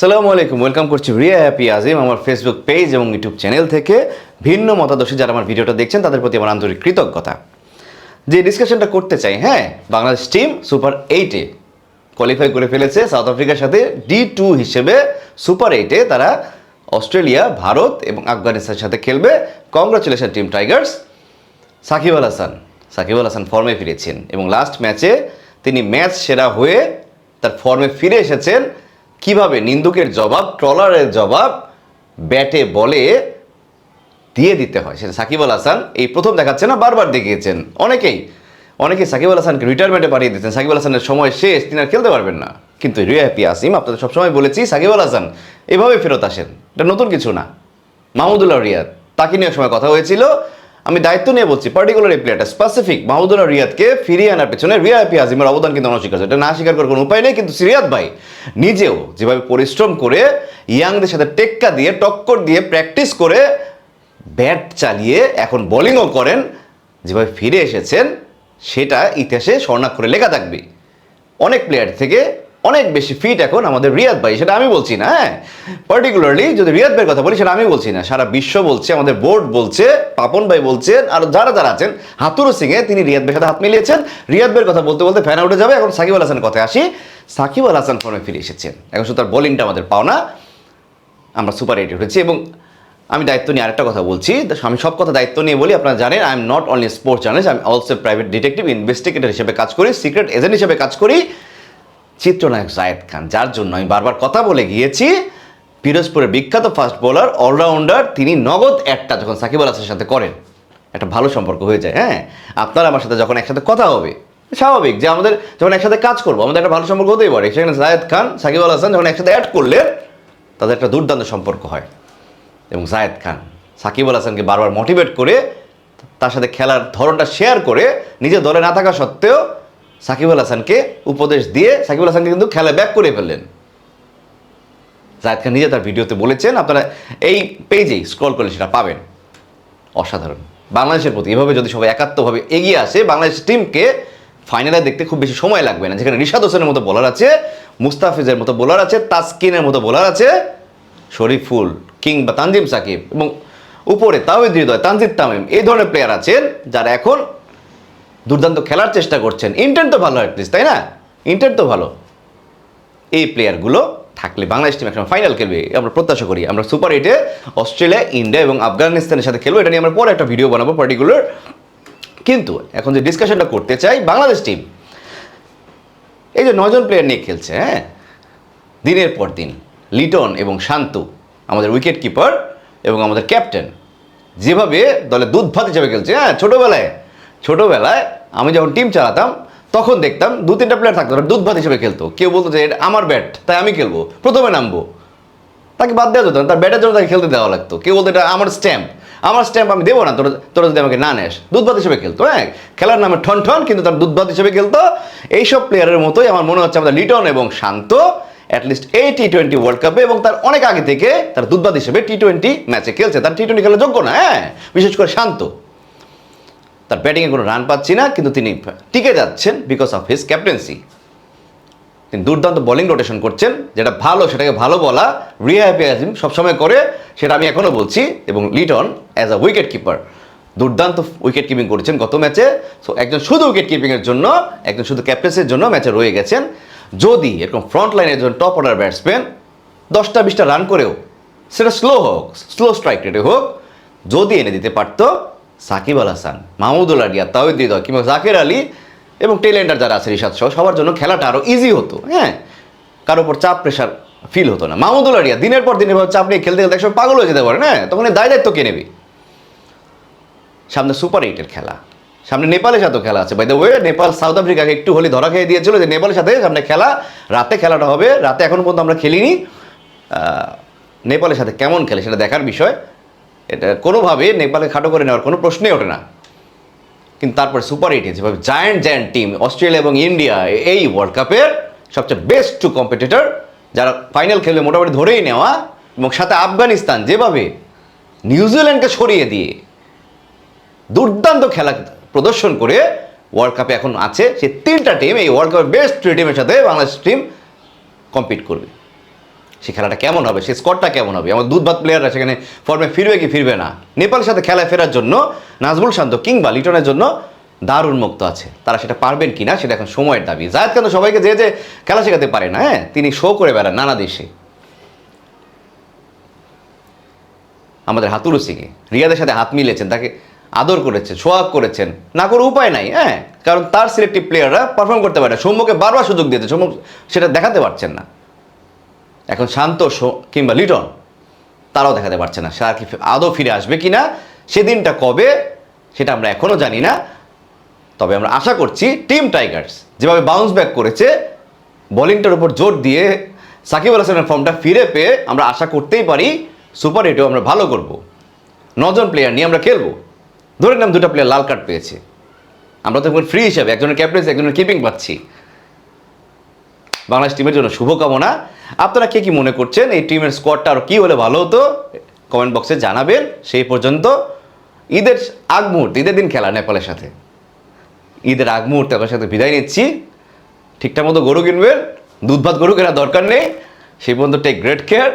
সালামু আলাইকুম ওয়েলকাম করছি রিয়া হ্যাপি আজিম, আমার ফেসবুক পেজ এবং ইউটিউব চ্যানেল থেকে। ভিন্ন মতাদর্শী যারা আমার ভিডিওটা দেখছেন, তাদের প্রতি আমার আন্তরিক কৃতজ্ঞতা। যে ডিসকাশনটা করতে চাই হ্যাঁ বাংলাদেশ টিম সুপার এইটে কোয়ালিফাই করে ফেলেছে। সাউথ আফ্রিকার সাথে ডি টু হিসেবে সুপার এইটে তারা অস্ট্রেলিয়া, ভারত এবং আফগানিস্তানের সাথে খেলবে। Congratulation team tigers Shakib Al Hasan, Shakib Al Hasan ফর্মে ফিরেছেন এবং লাস্ট ম্যাচে তিনি ম্যাচ সেরা হয়ে তার ফর্মে ফিরে এসেছেন। কীভাবে নিন্দুকের জবাব, ট্রলারের জবাব ব্যাটে বলে দিয়ে দিতে হয়? সেটা সাকিব আল হাসান এই প্রথম দেখাচ্ছে না, বারবার দেখিয়েছেন অনেকেই। অনেকেই সাকিব আল হাসানকে রিটায়ারমেন্টে পাঠিয়ে দিচ্ছেন সাকিব আল হাসানের সময় শেষ, তিনি আর খেলতে পারবেন না। কিন্তু রিয়া হ্যাপি আসিম আপনাদের সবসময় বলেছি, সাকিব আল হাসান এভাবে ফেরত আসেন। এটা নতুন কিছু না। মাহমুদুল্লাহ রিয়াদ, তাকে নিয়ে সময় কথা হয়েছিল। আমি দায়িত্ব নিয়ে বলছি পার্টিকুলার এই প্লেয়ারটা স্পেসিফিক মাহমুদুল্লাহ রিয়াদকে ফিরিয়ে আনার পেছনে রিয়া হ্যাপি আজিমের অবদান কিন্তু অনস্বীকার এটা না স্বীকার করার কোনো উপায় নেই, কিন্তু সিরিয়াদ ভাই নিজেও যেভাবে পরিশ্রম করে ইয়াংদের সাথে টেক্কা দিয়ে, টক্কর দিয়ে প্র্যাকটিস করে ব্যাট চালিয়ে এখন বোলিংও করেন, যেভাবে ফিরে এসেছেন, সেটা ইতিহাসে স্বর্ণাক্ষরে লেখা থাকবে। অনেক প্লেয়ার থেকে অনেক বেশি ফিট এখন আমাদের রিয়াদ ভাই, সেটা আমি বলছি না হ্যাঁ? পার্টিকুলারলি যদি রিয়াদ ভাইয়ের কথা বলি, সেটা আমি বলছি না। সারা বিশ্ব বলছে, আমাদের বোর্ড বলছে, পাপন ভাই বলছেন, আর যারা যারা আছেন, হাতুরু সিংয়ে তিনি রিয়াদ ভাইয়ের সাথে হাত মিলিয়েছেন। রিয়াদ ভাইয়ের কথা বলতে বলতে ফ্যান উঠে যাবে। এখন সাকিব আল হাসানের কথায় আসি। সাকিব আল হাসান ফর্মে ফিরে এসেছেন। এখন শুধু তার বোলিংটা আমাদের পাওনা। আমরা সুপার এইট উঠেছি এবং আমি দায়িত্ব নিয়ে আরেকটা কথা বলছি। আমি সব কথা দায়িত্ব নিয়ে বলি, আপনারা জানেন I am not only sports journalist আমি অলসো প্রাইভেট ডিটেকটিভ ইনভেস্টিগেটর হিসেবে কাজ করি সিক্রেট এজেন্ট হিসেবে কাজ করি। চিত্রনায়ক জায়েদ খান, যার জন্য আমি বারবার কথা বলে গিয়েছি। পিরোজপুরের বিখ্যাত ফাস্ট বোলার অলরাউন্ডার তিনি নগদ একটা যখন সাকিব আল হাসানের সাথে করেন, একটা ভালো সম্পর্ক হয়ে যায় হ্যাঁ? আপনার আমার সাথে যখন একসাথে কথা হবে, স্বাভাবিক যে আমাদের যখন একসাথে কাজ করব, আমাদের একটা ভালো সম্পর্ক হতেই পারে। সেখানে জায়েদ খান, সাকিব আল হাসান যখন একসাথে অ্যাড করলে, তাদের একটা দুর্দান্ত সম্পর্ক হয়। এবং জায়েদ খান, সাকিব আল হাসানকে বারবার মোটিভেট করে, তার সাথে খেলার ধরনটা শেয়ার করে, নিজের দলে না থাকা সত্ত্বেও সাকিব আল হাসানকে উপদেশ দিয়ে সাকিব আল হাসানকে কিন্তু খেলা ব্যাক করে ফেললেন। জায়েদ খান নিজে তার ভিডিওতে বলেছেন, আপনারা এই পেজেই স্ক্রল করলে সেটা পাবেন। অসাধারণ। বাংলাদেশের প্রতি এভাবে যদি সবাই একাত্মভাবে এগিয়ে আসে, বাংলাদেশ টিমকে ফাইনালে দেখতে খুব বেশি সময় লাগবে না। যেখানে রিশাদ হোসেনের মতো বোলার আছে, মুস্তাফিজের মতো বোলার আছে, তাসকিনের মতো বোলার আছে, শরীফুল কিং বা তানজিম সাকিব এবং উপরে তাওহিদ হৃদয়, তানজিদ তামিম, এই ধরনের প্লেয়ার আছেন যারা এখন দুর্দান্ত খেলার চেষ্টা করছেন। ইন্টেন্ট তো ভালো অ্যাটলিস্ট তাই না? ইন্টেন্ট তো ভালো। এই প্লেয়ারগুলো থাকলে বাংলাদেশ টিম একসময় ফাইনাল খেলবে, আমরা প্রত্যাশা করি। আমরা সুপার এইটে অস্ট্রেলিয়া, ইন্ডিয়া এবং আফগানিস্তানের সাথে খেলব, এটা নিয়ে আমরা পরে একটা ভিডিও বানাবো পার্টিকুলার কিন্তু এখন যে ডিসকাশনটা করতে চাই, বাংলাদেশ টিম এই যে নজন প্লেয়ার নিয়ে খেলছে হ্যাঁ? দিনের পর দিন, লিটন এবং শান্তু, আমাদের উইকেট কিপার এবং আমাদের ক্যাপ্টেন যেভাবে দলে দুধ ভাত হিসেবে খেলছে হ্যাঁ? ছোটোবেলায়। ছোটোবেলায় আমি যখন টিম চালাতাম, তখন দেখতাম দু তিনটা প্লেয়ার থাকতো দুধ ভাত হিসেবে খেলতো। কেউ বলতো যে, এটা আমার ব্যাট তাই আমি খেলব। প্রথমে নামবো। তাকে বাদ দেওয়া যেত না, তার ব্যাটের জন্য তাকে খেলতে দেওয়া লাগতো। কেউ বলতো, এটা আমার স্ট্যাম্প আমার স্ট্যাম্প আমি দেবো না, তোরা তোরা যদি আমাকে না নেস। দুধভাত হিসেবে খেলতো হ্যাঁ? খেলার নামে ঠন ঠন, কিন্তু তার দুধভাত হিসেবে খেলতো। এইসব প্লেয়ারের মতোই আমার মনে হচ্ছে আমাদের লিটন এবং শান্ত অ্যাটলিস্ট এই টি টোয়েন্টি ওয়ার্ল্ড কাপে এবং তার অনেক আগে থেকে তার দুধভাত হিসেবে টি টোয়েন্টি ম্যাচে খেলছে। তার টি টোয়েন্টি খেলার যোগ্য না হ্যাঁ? বিশেষ করে শান্ত। তার ব্যাটিংয়ে কোনো রান পাচ্ছি না, কিন্তু তিনি টিকে যাচ্ছেন বিকজ অফ হিজ ক্যাপ্টেন্সি তিনি দুর্দান্ত বোলিং রোটেশন করছেন, যেটা ভালো, সেটাকে ভালো বলা আজিম সবসময় করে, সেটা আমি এখনও বলছি, এবং Liton as a wicket keeper দুর্দান্ত উইকেট কিপিং করেছেন গত ম্যাচে সো একজন শুধু উইকেট কিপিংয়ের জন্য, একজন শুধু ক্যাপ্টেন্সির জন্য ম্যাচে রয়ে গেছেন। যদি এরকম ফ্রন্ট লাইনের একজন টপ অর্ডার ব্যাটসম্যান দশটা, বিশটা রান করেও, সেটা স্লো হোক স্লো স্ট্রাইক রেটে হোক, যদি এনে দিতে পারতো সাকিব আল হাসান মাহমুদুল্লাহ রিয়া তাওহিদ হৃদয় কিংবা জাকের আলী এবং টেলেন্ডার যারা আছে রিশাদ সহ, সবার জন্য খেলাটা আরও ইজি হতো হ্যাঁ? কারোর উপর চাপ প্রেশার ফিল হতো না। মাহমুদুল্লাহ রিয়া দিনের পর দিন এভাবে চাপ নিয়ে খেলতে খেলতে একসময় পাগল হয়ে যেতে পারে হ্যাঁ? তখন দায় দায়িত্ব কে নেবে? সামনে সুপার এইটের খেলা। সামনে নেপালের সাথেও খেলা আছে। By the way Nepal, south আফ্রিকাকে একটু হলে ধরা খেয়ে দিয়েছিল যে নেপালের সাথে সামনে খেলা, রাতে খেলাটা হবে, রাতে এখনও পর্যন্ত আমরা খেলিনি। নেপালের সাথে কেমন খেলে সেটা দেখার বিষয়। এটা কোনোভাবে নেপালে খাটো করে নেওয়ার কোনো প্রশ্নই ওঠে না। কিন্তু তারপরে সুপার এইটে যেভাবে জায়ান্ট জায়ান্ট টিম অস্ট্রেলিয়া এবং ইন্ডিয়া, এই ওয়ার্ল্ড কাপের সবচেয়ে বেস্ট টু কম্পিটিটর যারা ফাইনাল খেলবে মোটামুটি ধরেই নেওয়া এবং সাথে আফগানিস্তান যেভাবে নিউজিল্যান্ডকে সরিয়ে দিয়ে দুর্দান্ত খেলা প্রদর্শন করে ওয়ার্ল্ড কাপে এখন আছে, সে তিনটা টিম এই ওয়ার্ল্ড কাপের বেস্ট টিমের সাথে বাংলাদেশ টিম কম্পিট করবে। সে খেলাটা কেমন হবে? সে স্কোরটা কেমন হবে? আমার দুধ ভাত প্লেয়াররা সেখানে ফর্মে ফিরবে কি ফিরবে না? নেপালের সাথে খেলায় ফেরার জন্য নাজমুল শান্ত কিংবা লিটনের জন্য দারুণ মুক্ত আছে। তারা সেটা পারবেন কি না সেটা এখন সময়ের দাবি। জায়দ তো সবাইকে যে যে খেলা শেখাতে পারে না হ্যাঁ? তিনি শো করে বেড়ান নানা দেশে। আমাদের হাতুরুসিকে রিয়াদের সাথে হাত মিলেছেন, তাকে আদর করেছেন, সোয়াগ করেছেন। না করে উপায় নাই হ্যাঁ? কারণ তার সিলেক্টিভ প্লেয়াররা পারফর্ম করতে পারে না। সৌম্যকে বারবার সুযোগ দিয়েছে, সৌম্য সেটা দেখাতে পারছেন না। এখন শান্ত কিংবা লিটন, তারাও দেখাতে পারছে না। সে আর কি আদৌ ফিরে আসবে কি না সেদিনটা কবে, সেটা আমরা এখনও জানি না। তবে আমরা আশা করছি টিম টাইগার্স যেভাবে বাউন্স ব্যাক করেছে বোলিংটার উপর জোর দিয়ে সাকিব আল হাসানের ফর্মটা ফিরে পেয়ে আমরা আশা করতেই পারি সুপার হিটেও আমরা ভালো করব। নজন প্লেয়ার নিয়ে আমরা খেলব। ধরে নাম দুটো প্লেয়ার লাল কার্ড পেয়েছে। আমরা তো এখন ফ্রি হিসাবে একজনের ক্যাপ্টেন্সি একজনের কিপিং পাচ্ছি। বাংলাদেশ টিমের জন্য শুভকামনা। আপনারা কে কি মনে করছেন? এই টিমের স্কোয়াডটা আর কী হলে ভালো হতো? কমেন্ট বক্সে জানাবেন। সেই পর্যন্ত ঈদের আগ মুহূর্তে, ঈদের দিন খেলা নেপালের সাথে। ঈদের আগ মুহূর্তে আপনার সাথে বিদায় নিচ্ছি। ঠিকঠাক মতো গরু কিনবেন, দুধ ভাত গরু কেনার দরকার নেই। সেই পর্যন্ত টেক গ্রেট কেয়ার